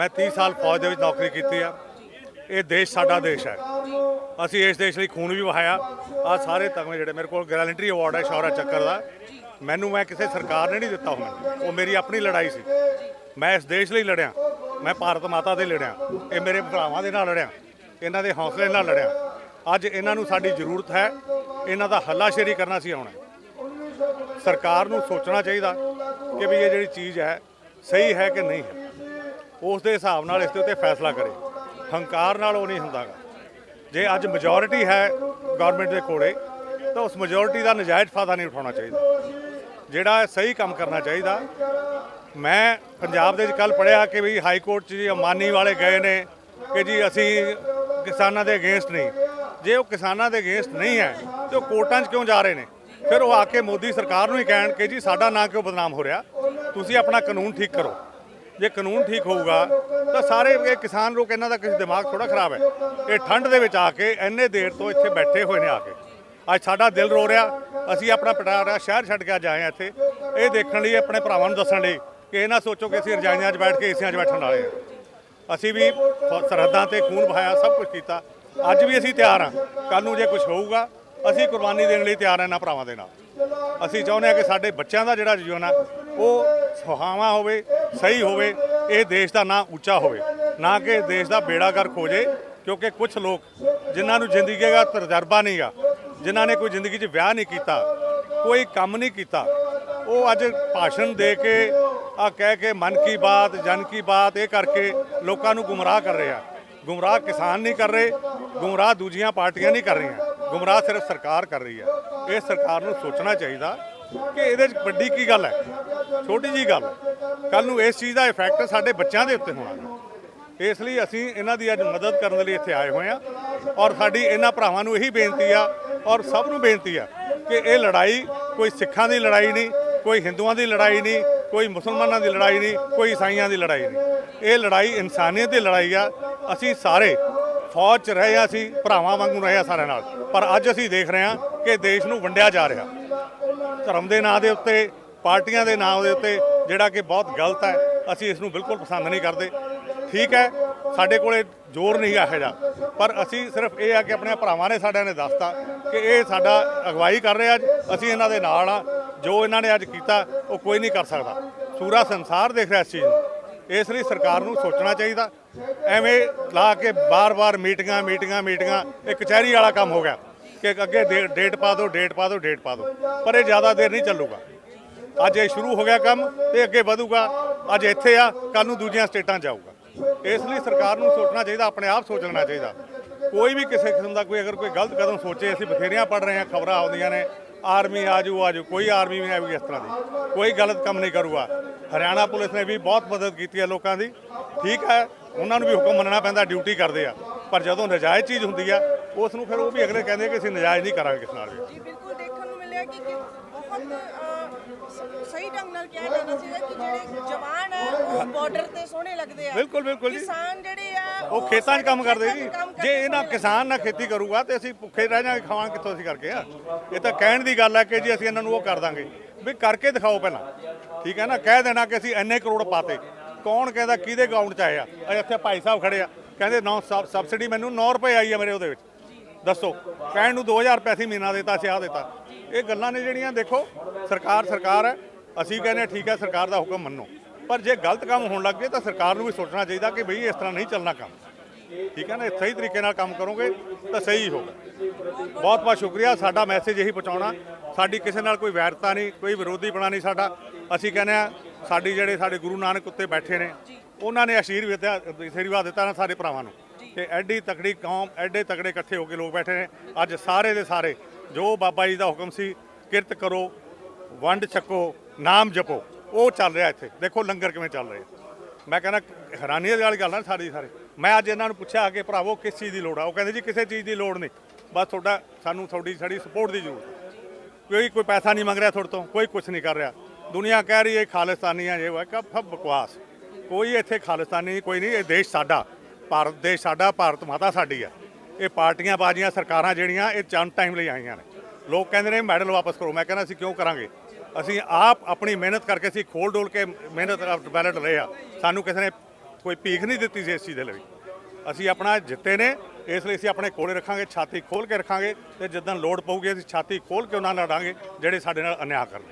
ਮੈਂ 30 ਸਾਲ ਫੌਜ ਦੇ ਵਿੱਚ ਨੌਕਰੀ ਕੀਤੀ ਆ। ਇਹ ਦੇਸ਼ ਸਾਡਾ ਦੇਸ਼ ਹੈ। ਅਸੀਂ ਇਸ ਦੇਸ਼ ਲਈ ਖੂਨ ਵੀ ਵਹਾਇਆ। ਆ ਸਾਰੇ ਤਗਮੇ ਜਿਹੜੇ ਮੇਰੇ ਕੋਲ ਗੈਰੰਟੀ ਅਵਾਰਡ ਹੈ ਸ਼ੌਹਰਾ ਚੱਕਰ ਦਾ। ਮੈਨੂੰ ਮੈਂ ਕਿਸੇ ਸਰਕਾਰ ਨੇ ਨਹੀਂ ਦਿੱਤਾ ਹੁਣ। ਉਹ ਮੇਰੀ ਆਪਣੀ ਲੜਾਈ ਸੀ। ਮੈਂ ਇਸ ਦੇਸ਼ ਲਈ ਲੜਿਆ। ਮੈਂ ਭਾਰਤ ਮਾਤਾ ਦੇ ਲੜਿਆ। ਇਹ ਮੇਰੇ ਭਰਾਵਾਂ ਦੇ ਨਾਲ ਲੜਿਆ। ਇਹਨਾਂ ਦੇ ਹੌਸਲੇ ਨਾਲ ਲੜਿਆ। ਅੱਜ ਇਹਨਾਂ ਨੂੰ ਸਾਡੀ ਜ਼ਰੂਰਤ ਹੈ। ਇਹਨਾਂ ਦਾ ਹੱਲਾਸ਼ੇਰੀ ਕਰਨਾ ਸੀ ਆਉਣਾ ਸਰਕਾਰ ਨੂੰ ਸੋਚਣਾ ਚਾਹੀਦਾ ਕਿ ਵੀ ਇਹ ਜਿਹੜੀ ਚੀਜ਼ ਹੈ, ਸਹੀ ਹੈ ਕਿ ਨਹੀਂ ਹੈ। ਉਸ ਦੇ ਹਿਸਾਬ ਨਾਲ ਇਸ ਦੇ ਉੱਤੇ ਫੈਸਲਾ ਕਰੇ। ਹੰਕਾਰ ਨਾਲ ਉਹ ਨਹੀਂ ਹੁੰਦਾਗਾ। ਜੇ ਅੱਜ ਮੈਜੋਰਿਟੀ ਹੈ ਗਵਰਨਮੈਂਟ ਦੇ ਕੋਲੇ, ਤਾਂ ਉਸ ਮੈਜੋਰਿਟੀ ਦਾ ਨਜਾਇਜ਼ ਫਾਇਦਾ ਨਹੀਂ ਉਠਾਉਣਾ ਚਾਹੀਦਾ। ਜਿਹੜਾ ਸਹੀ ਕੰਮ ਕਰਨਾ ਚਾਹੀਦਾ, ਮੈਂ ਪੰਜਾਬ ਦੇ ਵਿੱਚ ਕੱਲ ਪੜਿਆ ਕਿ ਵੀ ਹਾਈ ਕੋਰਟ 'ਚ ਜੀ ਅਮਾਨੀ ਵਾਲੇ ਗਏ ਨੇ ਕਿ ਜੀ ਅਸੀਂ ਕਿਸਾਨਾਂ ਦੇ ਅਗੇਂਸਟ ਨਹੀਂ। ਜੇ ਉਹ ਕਿਸਾਨਾਂ ਦੇ ਅਗੇਂਸਟ ਨਹੀਂ ਹੈ, ਤੇ ਉਹ ਕੋਰਟਾਂ 'ਚ ਕਿਉਂ ਜਾ ਰਹੇ ਨੇ? ਫਿਰ ਉਹ ਆ ਕੇ ਮੋਦੀ ਸਰਕਾਰ ਨੂੰ ਹੀ ਕਹਿਣ ਕਿ ਜੀ ਸਾਡਾ ਨਾਂ ਕਿਉਂ ਬਦਨਾਮ ਹੋ ਰਿਹਾ? ਤੁਸੀਂ ਆਪਣਾ ਕਾਨੂੰਨ ਠੀਕ ਕਰੋ। ਜੇ ਕਾਨੂੰਨ ਠੀਕ ਹੋਊਗਾ, ਤਾਂ ਸਾਰੇ ਇਹ ਕਿਸਾਨ ਲੋਕ ਇਹਨਾਂ ਦਾ ਕਿਸੇ ਦਿਮਾਗ ਥੋੜਾ ਖਰਾਬ ਹੈ। ਇਹ ਠੰਡ ਦੇ ਵਿੱਚ ਆ ਕੇ ਇੰਨੇ ਦੇਰ ਤੋਂ ਇੱਥੇ ਬੈਠੇ ਹੋਏ ਨੇ ਆ ਕੇ। ਅੱਜ ਸਾਡਾ ਦਿਲ ਰੋ ਰਿਹਾ, ਅਸੀਂ ਆਪਣਾ ਪਟਾਰਾ ਸ਼ਹਿਰ ਛੱਡ ਕੇ ਅੱਜ ਆਏ ਹਾਂ ਇੱਥੇ। ਇਹ ਦੇਖਣ ਲਈ, ਆਪਣੇ ਭਰਾਵਾਂ ਨੂੰ ਦੱਸਣ ਲਈ ਕਿ ਇਹ ਨਾ ਸੋਚੋ ਕਿ ਅਸੀਂ ਰਜਾਈਆਂ 'ਚ ਬੈਠ ਕੇ ਏਸੀਆਂ 'ਚ ਬੈਠਣ ਵਾਲੇ ਹਾਂ। ਅਸੀਂ ਵੀ ਸਰਹੱਦਾਂ ਤੇ ਖੂਨ ਵਹਾਇਆ, ਸਭ ਕੁਝ ਕੀਤਾ। ਅੱਜ ਵੀ ਅਸੀਂ ਤਿਆਰ ਹਾਂ। ਕੱਲ ਨੂੰ ਜੇ ਕੁਝ ਹੋਊਗਾ, ਅਸੀਂ ਕੁਰਬਾਨੀ ਦੇਣ ਲਈ ਤਿਆਰ ਹਾਂ ਇਹਨਾਂ ਭਰਾਵਾਂ ਦੇ ਨਾਲ। ਅਸੀਂ ਚਾਹੁੰਦੇ ਹਾਂ ਕਿ ਸਾਡੇ ਬੱਚਿਆਂ ਦਾ ਜਿਹੜਾ ਜੀਵਨ ਆ ਉਹ ਸੁਹਾਵਾ ਹੋਵੇ, ਸਹੀ ਹੋਵੇ, ਇਹ ਦੇਸ਼ ਦਾ ਨਾਂ ਉੱਚਾ ਹੋਵੇ। ਨਾ ਕਿ ਦੇਸ਼ ਦਾ ਬੇੜਾ ਗਰਕ ਹੋ ਜੇ, ਕਿਉਂਕਿ ਕੁਝ ਲੋਕ ਜਿਨ੍ਹਾਂ ਨੂੰ ਜ਼ਿੰਦਗੀ ਦਾ ਤਜਰਬਾ ਨਹੀਂਗਾ ਜਿਨ੍ਹਾਂ ਨੇ ਕੋਈ ਜ਼ਿੰਦਗੀ 'ਚ ਵਿਆਹ ਨਹੀਂ ਕੀਤਾ, ਕੋਈ ਕੰਮ ਨਹੀਂ ਕੀਤਾ, ਉਹ ਅੱਜ ਭਾਸ਼ਣ ਦੇ ਕੇ, ਆ ਕਹਿ ਕੇ ਮਨ ਕੀ ਬਾਤ, ਜਨ ਕੀ ਬਾਤ, ਇਹ ਕਰਕੇ ਲੋਕਾਂ ਨੂੰ ਗੁੰਮਰਾਹ ਕਰ ਰਿਹਾ ਗੁੰਮਰਾਹ ਕਿਸਾਨ ਨਹੀਂ ਕਰ ਰਹੇ, ਗੁੰਮਰਾਹ ਦੂਜੀਆਂ ਪਾਰਟੀਆਂ ਨਹੀਂ ਕਰ ਰਹੀਆਂ, ਗੁੰਮਰਾਹ ਸਿਰਫ ਸਰਕਾਰ ਕਰ ਰਹੀ ਹੈ ਇਹ ਸਰਕਾਰ ਨੂੰ ਸੋਚਣਾ ਚਾਹੀਦਾ ਕਿ ਇਹਦੇ 'ਚ ਵੱਡੀ ਕੀ ਗੱਲ ਹੈ? ਛੋਟੀ ਜੀ ਗੱਲ। ਕੱਲ ਨੂੰ ਇਸ ਚੀਜ਼ ਦਾ ਇਫੈਕਟ ਸਾਡੇ ਬੱਚਿਆਂ ਦੇ ਉੱਤੇ ਹੋਣਾ। ਇਸ ਲਈ ਅਸੀਂ ਇਹਨਾਂ ਦੀ ਅੱਜ ਮਦਦ ਕਰਨ ਦੇ ਲਈ ਇੱਥੇ ਆਏ ਹੋਏ ਆ ਔਰ ਸਾਡੀ ਇਹਨਾਂ ਭਰਾਵਾਂ ਨੂੰ ਇਹੀ ਬੇਨਤੀ ਆ, ਔਰ ਸਭ ਨੂੰ ਬੇਨਤੀ ਆ ਕਿ ਇਹ ਲੜਾਈ ਕੋਈ ਸਿੱਖਾਂ ਦੀ ਲੜਾਈ ਨਹੀਂ, ਕੋਈ ਹਿੰਦੂਆਂ ਦੀ ਲੜਾਈ ਨਹੀਂ, ਕੋਈ ਮੁਸਲਮਾਨਾਂ ਦੀ ਲੜਾਈ ਨਹੀਂ, ਕੋਈ ਈਸਾਈਆਂ ਦੀ ਲੜਾਈ ਨਹੀਂ। ਇਹ ਲੜਾਈ ਇਨਸਾਨੀਅਤ ਦੀ ਲੜਾਈ ਆ। ਅਸੀਂ ਸਾਰੇ ਫੌਜ 'ਚ ਰਹੇ ਆ ਅਸੀਂ ਭਰਾਵਾਂ ਵਾਂਗੂ ਰਹੇ ਆ ਸਾਰਿਆਂ ਨਾਲ। ਪਰ ਅੱਜ ਅਸੀਂ ਦੇਖ ਰਹੇ ਹਾਂ ਕਿ ਦੇਸ਼ ਨੂੰ ਵੰਡਿਆ ਜਾ ਰਿਹਾ। ਧਰਮ ਦੇ ਨਾਂ ਦੇ ਉੱਤੇ ਪਾਰਟੀਆਂ ਦੇ ਨਾਂ ਦੇ ਉੱਤੇ ਜਿਹੜਾ ਕਿ ਬਹੁਤ ਗਲਤ ਹੈ, ਅਸੀਂ ਇਸ ਨੂੰ ਬਿਲਕੁਲ ਪਸੰਦ ਨਹੀਂ ਕਰਦੇ। ਠੀਕ ਹੈ, ਸਾਡੇ ਕੋਲੇ ਜ਼ੋਰ ਨਹੀਂ ਇਹੋ ਜਿਹਾ। ਪਰ ਅਸੀਂ ਸਿਰਫ ਇਹ ਆ ਕਿ ਆਪਣੇ ਭਰਾਵਾਂ ਨੇ ਸਾਡਿਆਂ ਨੇ ਦੱਸਤਾ ਕਿ ਇਹ ਸਾਡਾ ਅਗਵਾਈ ਕਰ ਰਿਹਾ ਅੱਜ ਅਸੀਂ ਇਹਨਾਂ ਦੇ ਨਾਲ ਆ। ਜੋ ਇਹਨਾਂ ਨੇ ਅੱਜ ਕੀਤਾ, ਉਹ ਕੋਈ ਨਹੀਂ ਕਰ ਸਕਦਾ। ਪੂਰਾ ਸੰਸਾਰ ਦੇਖ ਰਿਹਾ ਇਸ ਚੀਜ਼ ਨੂੰ। ਇਸ ਲਈ ਸਰਕਾਰ ਨੂੰ ਸੋਚਣਾ ਚਾਹੀਦਾ। ਐਵੇਂ ਲਾ ਕੇ ਬਾਰ-ਬਾਰ ਮੀਟਿੰਗਾਂ ਮੀਟਿੰਗਾਂ ਮੀਟਿੰਗਾਂ, ਇਹ ਕਚਹਿਰੀ ਵਾਲਾ ਕੰਮ ਹੋ ਗਿਆ। ਕਿ ਅੱਗੇ ਡੇ- ਡੇਟ ਪਾ ਦਿਓ, ਡੇਟ ਪਾ ਦਿਓ, ਡੇਟ ਪਾ ਦਿਓ। ਪਰ ਇਹ ਜ਼ਿਆਦਾ ਦੇਰ ਨਹੀਂ ਚੱਲੂਗਾ। ਅੱਜ ਇਹ ਸ਼ੁਰੂ ਹੋ ਗਿਆ ਕੰਮ ਤੇ ਅੱਗੇ ਵਧੂਗਾ। ਅੱਜ ਇੱਥੇ ਆ ਕੱਲ ਨੂੰ ਦੂਜੀਆਂ ਸਟੇਟਾਂ 'ਚ ਜਾਊਗਾ। ਇਸ ਲਈ ਸਰਕਾਰ ਨੂੰ ਸੋਚਣਾ ਚਾਹੀਦਾ, ਆਪਣੇ ਆਪ ਸੋਚ ਲੈਣਾ ਚਾਹੀਦਾ। ਕੋਈ ਵੀ ਕਿਸੇ ਕਿਸਮ ਦਾ ਕੋਈ ਅਗਰ ਕੋਈ ਗਲਤ ਕਦਮ ਸੋਚੇ, ਅਸੀਂ ਬਥੇਰੀਆਂ ਪੜ ਰਹੇ ਹਾਂ, ਖਬਰਾਂ ਆਉਂਦੀਆਂ ਨੇ, ਆਰਮੀ ਆਜੂ ਆਜੂ, ਕੋਈ ਆਰਮੀ ਨਹੀਂ ਆਵੇਗੀ ਇਸ ਤਰ੍ਹਾਂ ਦੀ। ਕੋਈ ਗਲਤ ਕੰਮ ਨਹੀਂ ਕਰੂਗਾ। ਹਰਿਆਣਾ ਪੁਲਿਸ ਨੇ ਵੀ ਬਹੁਤ ਮਦਦ ਕੀਤੀ ਹੈ ਲੋਕਾਂ ਦੀ। ਠੀਕ ਹੈ, ਉਹਨਾਂ ਨੂੰ ਵੀ ਹੁਕਮ ਮੰਨਣਾ ਪੈਂਦਾ, ਡਿਊਟੀ ਕਰਦੇ ਆ। ਪਰ ਜਦੋਂ ਨਜਾਇਜ਼ ਚੀਜ਼ ਹੁੰਦੀ ਆ, ਉਸ ਨੂੰ ਫਿਰ ਉਹ ਵੀ ਅਗਲੇ ਕਹਿੰਦੇ ਕਿ ਅਸੀਂ ਨਜਾਇਜ਼ ਨਹੀਂ ਕਰਾਂਗੇ ਕਿਸ ਨਾਲ ਵੀ। ਮਿਲਿਆ ਕਿ ਕਿ ਬਹੁਤ ਸਹੀ ਢੰਗ ਨਾਲ ਕਿਹਾ ਜਾਣਾ ਚਾਹੀਦਾ ਕਿ ਜਿਹੜੇ ਜਵਾਨ ਹੈ ਉਹ ਬਾਰਡਰ ਤੇ ਸੋਹਣੇ ਲੱਗਦੇ ਆ। ਬਿਲਕੁਲ, ਬਿਲਕੁਲ ਜੀ। ਕਿਸਾਨ ਜਿਹੜੇ ਆ ਉਹ ਖੇਤਾਂ 'ਚ ਕੰਮ ਕਰਦੇ ਜੀ। ਜੇ ਇਹਨਾਂ ਕਿਸਾਨ ਨਾ ਖੇਤੀ ਕਰੂਗਾ ਤੇ ਅਸੀਂ ਭੁੱਖੇ ਰਹਿ ਜਾਾਂਗੇ ਖਾਵਾਂਗੇ ਕਿੱਥੋਂ ਅਸੀਂ ਕਰਕੇ ਆ? ਇਹ ਤਾਂ ਕਹਿਣ ਦੀ ਗੱਲ ਹੈ ਕਿ ਜੀ ਅਸੀਂ ਇਹਨਾਂ ਨੂੰ ਉਹ ਕਰ ਦਾਂਗੇ। ਵੀ ਕਰਕੇ ਦਿਖਾਓ ਪਹਿਲਾਂ। ਠੀਕ ਹੈ ਨਾ? ਕਹਿ ਦੇਣਾ ਕਿ ਅਸੀਂ ਇੰਨੇ ਕਰੋੜ ਪਾਤੇ। ਕੌਣ ਕਹਿੰਦਾ ਕਿਹਦੇ ਅਕਾਊਂਟ 'ਚ ਆਇਆ? ਇੱਥੇ ਭਾਈ ਸਾਹਿਬ ਖੜੇ ਆ। ਕਹਿੰਦੇ ਨੌ ਸਬਸਿਡੀ ਮੈਨੂੰ 9 ਰੁਪਏ ਆਈ ਆ ਮੇਰੇ ਉਹਦੇ ਵਿੱਚ। ਦੱਸੋ ਕਹਿਣ ਨੂੰ 2000 ਰੁਪਏ ਅਸੀਂ ਮਹੀਨਾ ਦਿੱਤਾ ਸੀ ਆਹ ਦਿੱਤਾ। ਇਹ ਗੱਲਾਂ ਨੇ ਜਿਹੜੀਆਂ, ਦੇਖੋ, ਸਰਕਾਰ ਸਰਕਾਰ ਹੈ, ਅਸੀਂ ਕਹਿੰਦੇ ਹਾਂ ਠੀਕ ਹੈ, ਸਰਕਾਰ ਦਾ ਹੁਕਮ ਮੰਨੋ। ਪਰ ਜੇ ਗਲਤ ਕੰਮ ਹੋਣ ਲੱਗ ਗਏ, ਤਾਂ ਸਰਕਾਰ ਨੂੰ ਵੀ ਸੋਚਣਾ ਚਾਹੀਦਾ ਕਿ ਬਈ ਇਸ ਤਰ੍ਹਾਂ ਨਹੀਂ ਚੱਲਣਾ ਕੰਮ। ਠੀਕ ਹੈ ਨਾ ਸਹੀ ਤਰੀਕੇ ਨਾਲ ਕੰਮ ਕਰੋਗੇ, ਤਾਂ ਸਹੀ ਹੋਗਾ ਬਹੁਤ ਬਹੁਤ ਸ਼ੁਕਰੀਆ, ਸਾਡਾ ਮੈਸੇਜ ਇਹੀ ਪਹੁੰਚਾਉਣਾ। ਸਾਡੀ ਕਿਸੇ ਨਾਲ ਕੋਈ ਵੈਰਤਾ ਨਹੀਂ, ਕੋਈ ਵਿਰੋਧੀ ਬਣਾ ਨਹੀਂ ਸਾਡਾ। ਅਸੀਂ ਕਹਿੰਦੇ ਆ ਸਾਡੀ ਜਿਹੜੇ ਸਾਡੇ ਗੁਰੂ ਨਾਨਕ ਉੱਤੇ ਬੈਠੇ ਨੇ, ਉਹਨਾਂ ਨੇ ਅਸ਼ੀਰਵਾਦ ਅਸ਼ੀਰਵਾਦ ਦਿੱਤਾ ਨਾ ਸਾਡੇ ਭਰਾਵਾਂ ਨੂੰ। ਕਿ ਐਡੀ ਤਕੜੀ ਕੌਮ, ਐਡੇ ਤਕੜੇ ਇਕੱਠੇ ਹੋ ਕੇ ਲੋਕ ਬੈਠੇ ਨੇ। ਅੱਜ ਸਾਰੇ ਦੇ ਸਾਰੇ, ਜੋ ਬਾਬਾ ਜੀ ਦਾ ਹੁਕਮ ਸੀ, ਕਿਰਤ ਕਰੋ, ਵੰਡ ਛਕੋ, ਨਾਮ ਜਪੋ, ਉਹ ਚੱਲ ਰਿਹਾ ਇੱਥੇ। ਦੇਖੋ ਲੰਗਰ ਕਿਵੇਂ ਚੱਲ ਰਹੇ ਮੈਂ ਕਹਿੰਦਾ, ਹੈਰਾਨੀ ਵਾਲੀ ਗੱਲ ਨਾ ਸਾਡੀ ਸਾਰੇ। ਮੈਂ ਅੱਜ ਇਹਨਾਂ ਨੂੰ ਪੁੱਛਿਆ ਕਿ ਭਰਾਵੋ, ਕਿਸ ਚੀਜ਼ ਦੀ ਲੋੜ ਆ? ਉਹ ਕਹਿੰਦੇ ਜੀ, ਕਿਸੇ ਚੀਜ਼ ਦੀ ਲੋੜ ਨਹੀਂ। ਬਸ ਤੁਹਾਡਾ, ਸਾਨੂੰ ਤੁਹਾਡੀ, ਸਾਡੀ ਸਪੋਰਟ ਦੀ ਜ਼ਰੂਰਤ ਕੋਈ ਕੋਈ ਪੈਸਾ ਨਹੀਂ ਮੰਗ ਰਿਹਾ ਤੁਹਾਡੇ ਤੋਂ, ਕੋਈ ਕੁਝ ਨਹੀਂ ਕਰ ਰਿਹਾ। ਦੁਨੀਆ ਕਹਿ ਰਹੀ ਹੈ ਖਾਲਿਸਤਾਨੀ ਆ, ਇਹ ਵਾ ਕਬ ਸਭ ਬਕਵਾਸ। ਕੋਈ ਇੱਥੇ ਖਾਲਿਸਤਾਨੀ, ਕੋਈ ਨਹੀਂ, ਇਹ ਦੇਸ਼ ਸਾਡਾ। ਭਾਰਤ ਦੇਸ਼ ਸਾਡਾ ਭਾਰਤ ਮਾਤਾ ਸਾਡੀ ਆ। ਇਹ ਪਾਰਟੀਆਂ ਬਾਜੀਆਂ ਸਰਕਾਰਾਂ ਜਿਹੜੀਆਂ, ਇਹ ਚੰਦ ਟਾਈਮ ਲਈ ਆਈਆਂ ਨੇ। ਲੋਕ ਕਹਿੰਦੇ ਨੇ ਮੈਡਲ ਵਾਪਸ ਕਰੋ। ਮੈਂ ਕਹਿੰਦਾ, ਅਸੀਂ ਕਿਉਂ ਕਰਾਂਗੇ? ਅਸੀਂ ਆਪ ਆਪਣੀ ਮਿਹਨਤ ਕਰਕੇ ਅਸੀਂ ਖੋਲ ਡੋਲ ਕੇ ਮਿਹਨਤ ਬੈਲਟ ਲਏ ਆ। ਸਾਨੂੰ ਕਿਸੇ ਨੇ ਕੋਈ ਭੀਖ ਨਹੀਂ ਦਿੱਤੀ ਸੀ ਇਸ ਚੀਜ਼ ਦੇ ਲਈ। ਅਸੀਂ ਆਪਣਾ ਜਿੱਤੇ ਨੇ। ਇਸ ਲਈ ਅਸੀਂ ਆਪਣੇ ਕੋਲੇ ਰੱਖਾਂਗੇ, ਛਾਤੀ ਖੋਲ ਕੇ ਰੱਖਾਂਗੇ ਤੇ ਜਿੱਦਣ ਲੋੜ ਪਊਗੀ, ਅਸੀਂ ਛਾਤੀ ਖੋਲ ਕੇ ਉਹਨਾਂ ਨਾਲ ਲੜਾਂਗੇ, ਜਿਹੜੇ ਸਾਡੇ ਨਾਲ ਅਨਿਆਂ ਕਰਨ।